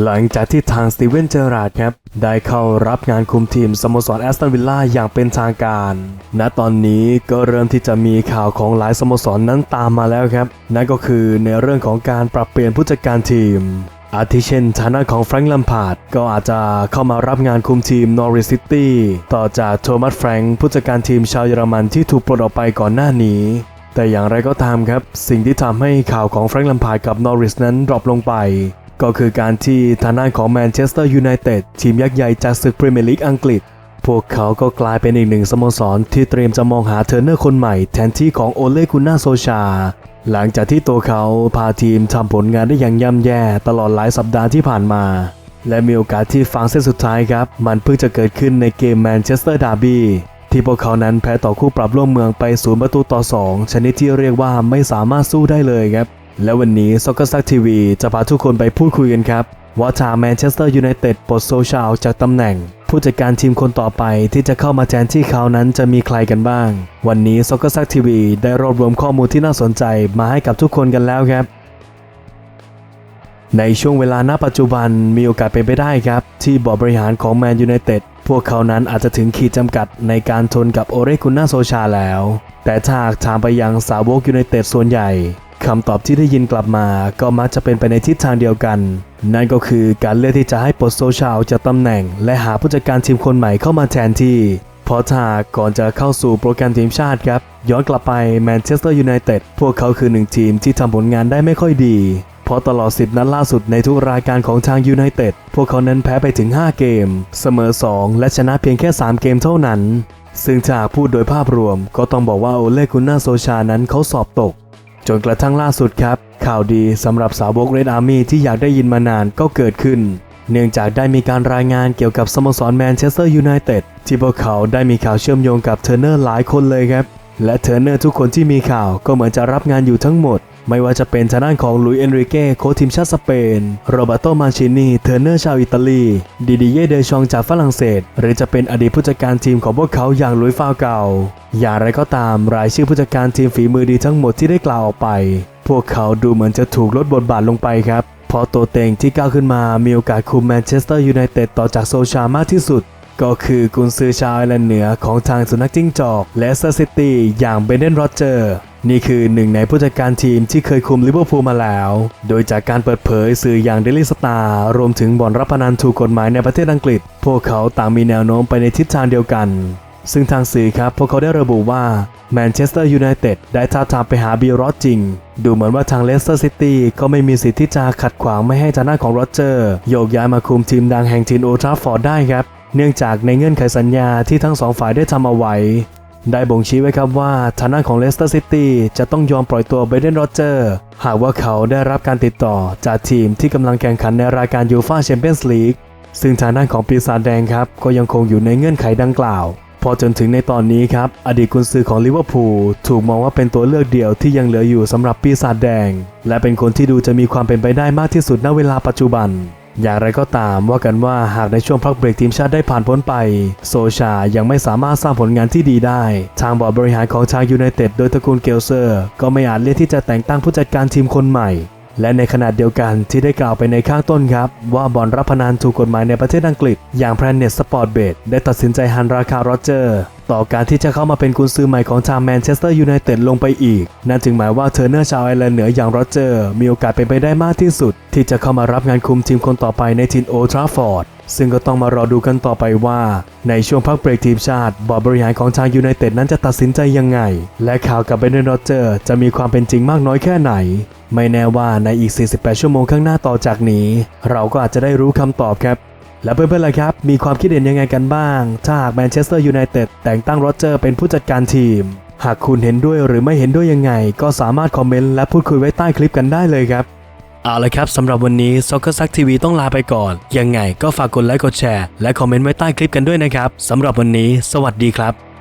หลังจากที่ทางสตีเวนเจอราร์ดครับ ได้เข้ารับงานคุมทีมสโมสรแอสตันวิลล่าอย่างเป็นทางการ ณตอนนี้ก็เริ่มที่จะมีข่าวของหลายสโมสรนนั้นตามมาแล้วครับ นั่นก็คือในเรื่องของการปรับเปลี่ยนผู้จัดการทีม อาทิเช่นฐานะของแฟรงค์ลัมพาร์ดก็อาจจะเข้ามารับงานคุมทีมนอริสซิตี้ต่อจากโทมัสแฟรงค์ผู้จัดการทีมชาวเยอรมันที่ถูกปลดออกไปก่อนหน้านี้แต่อย่างไรก็ตามครับ สิ่งที่ทำให้ข่าวของแฟรงค์ลัมพาร์ดกับนอริสนั้นดรอปลงไป ก็คือการที่ทางด้านของแมนเชสเตอร์ยูไนเต็ดทีมยักษ์ใหญ่จากศึกพรีเมียร์ลีกอังกฤษ พวกเขาก็กลายเป็นอีกหนึ่งสโมสรที่เตรียมจะมองหาเทรนเนอร์คนใหม่แทนที่ของโอเลกุน่าโซชา หลังจากที่ตัวเขาพาทีมทำผลงานได้อย่างย่ำแย่ตลอดหลายสัปดาห์ที่ผ่านมา และมีโอกาสที่ฟังเส้นสุดท้ายครับ มันเพิ่งจะเกิดขึ้นในเกมแมนเชสเตอร์ดาร์บี้ที่พวกเขานั้นแพ้ต่อคู่ปรับร่วมเมืองไปศูนย์ประตูต่อ 2 ชนิดที่เรียกว่าไม่สามารถสู้ได้เลยครับ และวันนี้ซ็อกเกอร์ซักทีวีจะพาทุกคนไปพูดคุยกันครับ ว่าทางแมนเชสเตอร์ยูไนเต็ดปลดโซชาออกจากตำแหน่ง ผู้จัดการทีมคนต่อไปที่จะเข้ามาแทนที่เขานั้นจะมีใครกันบ้าง วันนี้ซ็อกเกอร์ซักทีวีได้รวบรวมข้อมูลที่น่าสนใจมาให้กับทุกคนกันแล้วครับในช่วงเวลาณปัจจุบันมีโอกาสเป็นไปได้ครับ ที่บอร์ดบริหารของแมนยูไนเต็ดพวกเขานั้นอาจจะถึงขีดจำกัดในการทนกับโอเรกุน่าโซชาแล้ว แต่ถ้าหากถามไปยังสาวกยูไนเต็ดส่วนใหญ่ คำตอบที่ได้ยินกลับมาก็มักจะเป็นไปในทิศทางเดียวกัน นั่นก็คือการเลือกที่จะให้ปดโซชาออกจากตำแหน่ง และหาผู้จัดการทีมคนใหม่เข้ามาแทนที่เพราะถ้าก่อนจะเข้าสู่โปรแกรมทีมชาติครับ ย้อนกลับไปแมนเชสเตอร์ยูไนเต็ดพวกเขาคือหนึ่งทีมที่ทำผลงานได้ไม่ค่อยดีเพราะตลอด 10 นัดล่าสุดในทุกรายการของทางยูไนเต็ดพวกเขานั้นแพ้ไปถึง 5 เกม เสมอ 2 และชนะเพียงแค่ 3 เกมเท่านั้น ซึ่งถ้าหากพูดโดยภาพรวมก็ต้องบอกว่าโอเล่กุนนาโซชานั้นเขาสอบตก จนกระทั่งล่าสุดครับ ข่าวดีสำหรับสาวกเรดอาร์มี่ที่อยากได้ยินมานานก็เกิดขึ้น เนื่องจากได้มีการรายงานเกี่ยวกับสโมสรแมนเชสเตอร์ยูไนเต็ดที่พวกเขาได้มีข่าวเชื่อมโยงกับเทอร์เนอร์หลายคนเลยครับ และเทอร์เนอร์ทุกคนที่มีข่าวก็เหมือนจะรับงานอยู่ทั้งหมด ไม่ว่าจะเป็นทางด้านของลุยเอนริเก้โค้ชทีมชาติสเปน โรเบโตมาชินีเทอร์เนอร์ชาวอิตาลี ดิดิเย่เดชองจากฝรั่งเศส หรือจะเป็นอดีตผู้จัดการทีมของพวกเขาอย่างลุยฟาวเกาอย่างไรก็ตามรายชื่อผู้จัดการทีมฝีมือดีทั้งหมดที่ได้กล่าวออกไป พวกเขาดูเหมือนจะถูกลดบทบาทลงไปครับเพราะตัวเต็งที่ก้าวขึ้นมามีโอกาสคุมแมนเชสเตอร์ยูไนเต็ดต่อจากโซชามากที่สุด ก็คือกุนซือชาวไอร์แลนด์เหนือของทางสุนัขจิ้งจอก และเซอร์ซิตี้อย่างเบนเดนโรเจอร์ นี่คือหนึ่งในผู้จัดการทีมที่เคยคุมลิเวอร์พูลมาแล้ว โดยจากการเปิดเผยสื่ออย่างเดลิสตารวมถึงบ่อนรับพนันถูกกฎหมายในประเทศอังกฤษ พวกเขาต่างมีแนวโน้มไปในทิศทางเดียวกัน ซึ่งทางสื่อครับ พวกเขาได้ระบุว่าแมนเชสเตอร์ยูไนเต็ดได้ท้าทามไปหาบิลรอดจริง ดูเหมือนว่าทางเลสเตอร์ซิตี้ก็ไม่มีสิทธิ์ที่จะขัดขวางไม่ให้ทางด้านของโรเจอร์โยกย้ายมาคุมทีมดังแห่งทีมโอทราฟอร์ดได้ครับเนื่องจากในเงื่อนไขสัญญาที่ทั้งสองฝ่ายได้ทำเอาไว้ ได้บ่งชี้ไว้ครับว่าทางด้านของเลสเตอร์ซิตี้จะต้องยอมปล่อยตัวเบรเดนโรเจอร์หากว่าเขาได้รับการติดต่อจากทีมที่กำลังแข่งขันในรายการยูฟ่าแชมเปี้ยนส์ลีกซึ่งทางด้านของปีศาจแดงครับ ก็ยังคงอยู่ในเงื่อนไขดังกล่าว พอจนถึงในตอนนี้ครับ อดีตกุนซือของลิเวอร์พูลถูกมองว่าเป็นตัวเลือกเดียวที่ยังเหลืออยู่สำหรับปีศาจแดง และเป็นคนที่ดูจะมีความเป็นไปได้มากที่สุดณเวลาปัจจุบัน อย่างไรก็ตามว่ากันว่าหากในช่วงพักเบรกทีมชาติได้ผ่านพ้นไป โซชายังไม่สามารถสร้างผลงานที่ดีได้ ทางบอร์ดบริหารของทางยูไนเต็ดโดยตระกูลเกลเซอร์ ก็ไม่อาจเลือกที่จะแต่งตั้งผู้จัดการทีมคนใหม่ และในขณะเดียวกันที่ได้กล่าวไปในข้างต้นครับ ว่าบอลรับพนันถูกกฎหมายในประเทศอังกฤษ อย่าง Planet Sport Bet ได้ตัดสินใจหันราคาโรเจอร์ ต่อการที่จะเข้ามาเป็นกุนซือใหม่ของทางแมนเชสเตอร์ยูไนเต็ดลงไปอีก นั่นจึงหมายว่าเทอร์เนอร์ชาวไอร์แลนด์เหนืออย่างโรเจอร์ มีโอกาสเป็นไปได้มากที่สุด ที่จะเข้ามารับงานคุมทีมคนต่อไปในทีมโอทราฟอร์ดซึ่งก็ต้องมารอดูกันต่อไปว่า ในช่วงพักเบรกทีมชาติ บอร์ดบริหารของทางยูไนเต็ดนั้นจะตัดสินใจยังไง และข่าวกับเบนเดนโรเจอร์จะมีความเป็นจริงมากน้อยแค่ไหน ไม่แน่ว่าในอีก 48 ชั่วโมงข้างหน้าต่อจากนี้ เราก็อาจจะได้รู้คำตอบครับ แล้วเพื่อนๆล่ะครับ มีความคิดเห็นยังไงกันบ้าง ถ้าหากแมนเชสเตอร์ยูไนเต็ดแต่งตั้งโรเจอร์เป็นผู้จัดการทีม หากคุณเห็นด้วยหรือไม่เห็นด้วยยังไง ก็สามารถคอมเมนต์และพูดคุยไว้ใต้คลิปกันได้เลยครับ เอาละครับสำหรับวันนี้ Soccer Sack TV ต้องลาไปก่อน ยังไงก็ฝากกดไลค์กดแชร์และคอมเมนต์ไว้ใต้คลิปกันด้วยนะครับสำหรับวันนี้ สวัสดีครับ